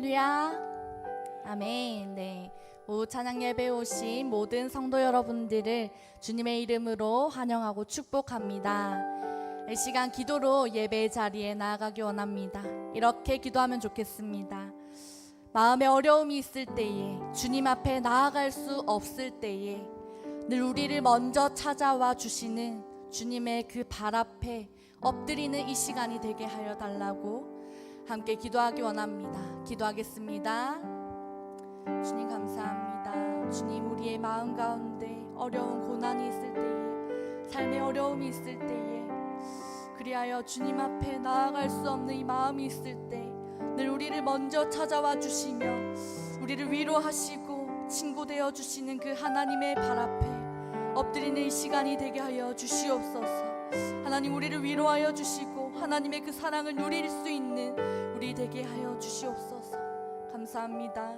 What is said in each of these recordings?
할렐루야. 아멘. 네. 오후 찬양 예배 오신 모든 성도 여러분들을 주님의 이름으로 환영하고 축복합니다. 이 시간 기도로 예배 자리에 나아가기 원합니다. 이렇게 기도하면 좋겠습니다. 마음에 어려움이 있을 때에 주님 앞에 나아갈 수 없을 때에 늘 우리를 먼저 찾아와 주시는 주님의 그 발 앞에 엎드리는 이 시간이 되게 하여 달라고 함께 기도하기 원합니다. 기도하겠습니다. 주님 감사합니다. 주님 우리의 마음 가운데 어려운 고난이 있을 때에 삶의 어려움이 있을 때에 그리하여 주님 앞에 나아갈 수 없는 이 마음이 있을 때 늘 우리를 먼저 찾아와 주시며 우리를 위로하시고 친구 되어 주시는 그 하나님의 발 앞에 엎드리는 이 시간이 되게 하여 주시옵소서. 하나님 우리를 위로하여 주시고 하나님의 그 사랑을 누릴 수 있는 우리 되게 하여 주시옵소서. 감사합니다.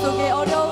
สุเกโอโด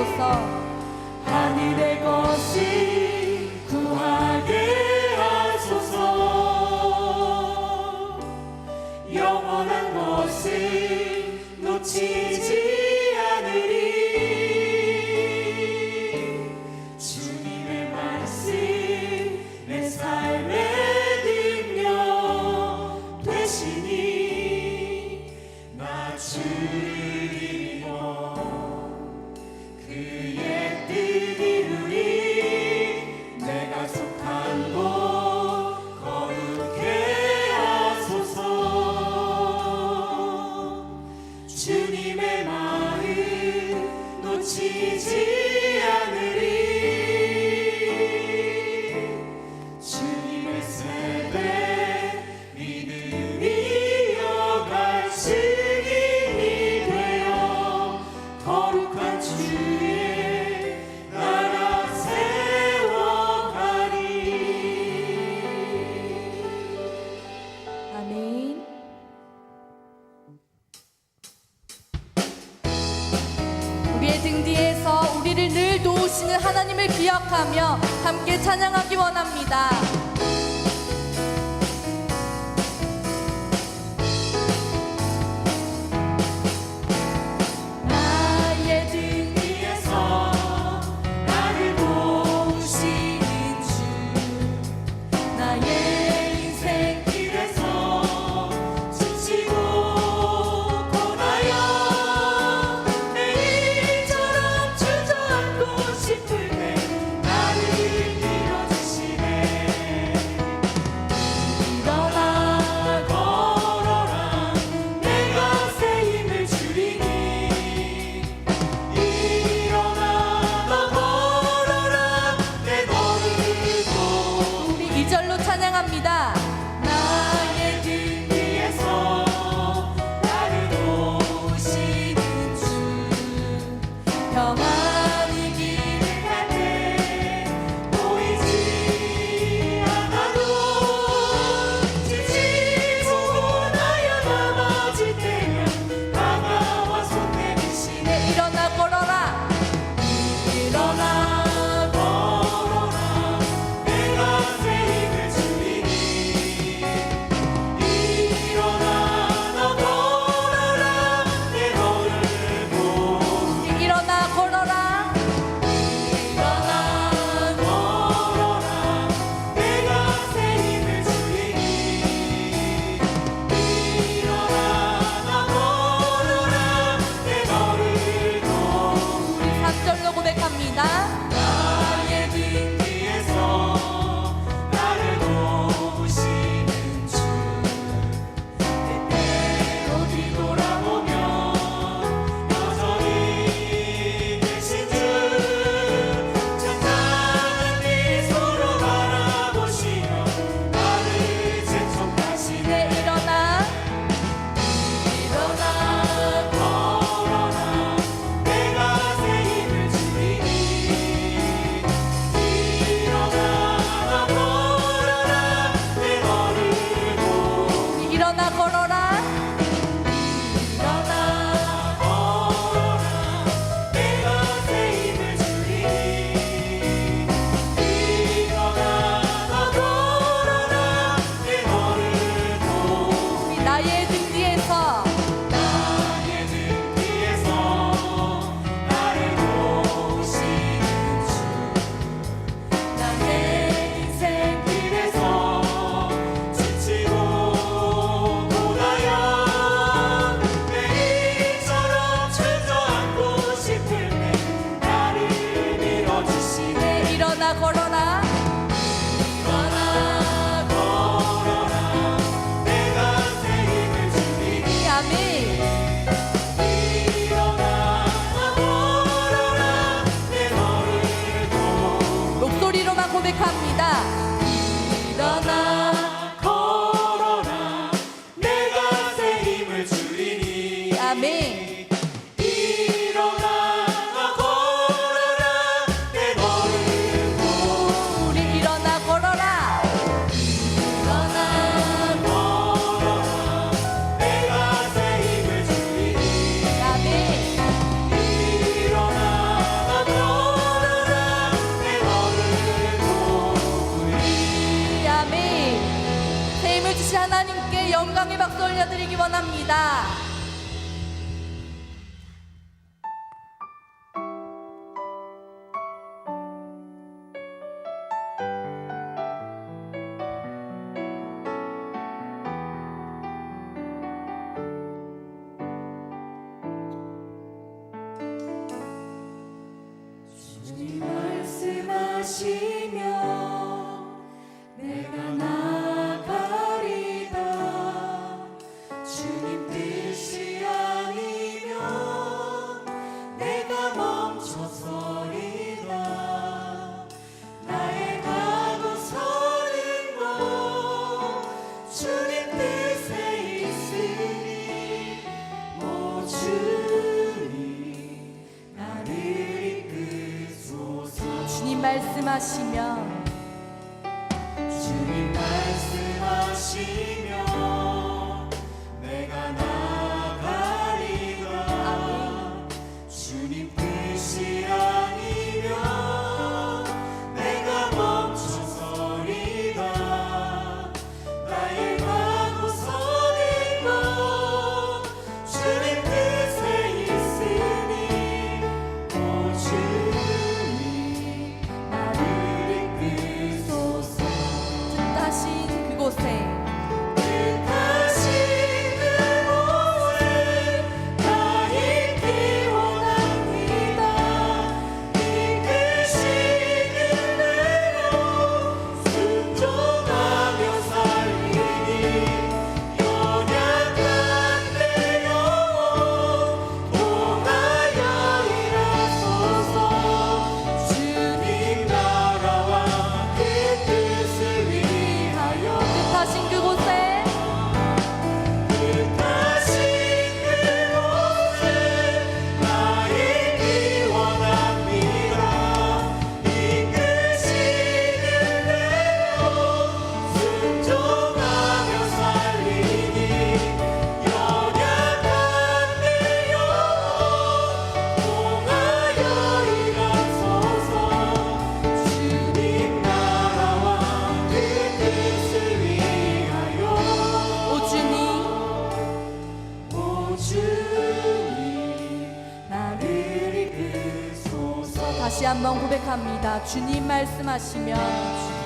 주옵소서. 아니 내 것이 다시 하나님께 영광의 박수 올려드리기 원합니다. 心。 한번 고백합니다. 주님 말씀하시면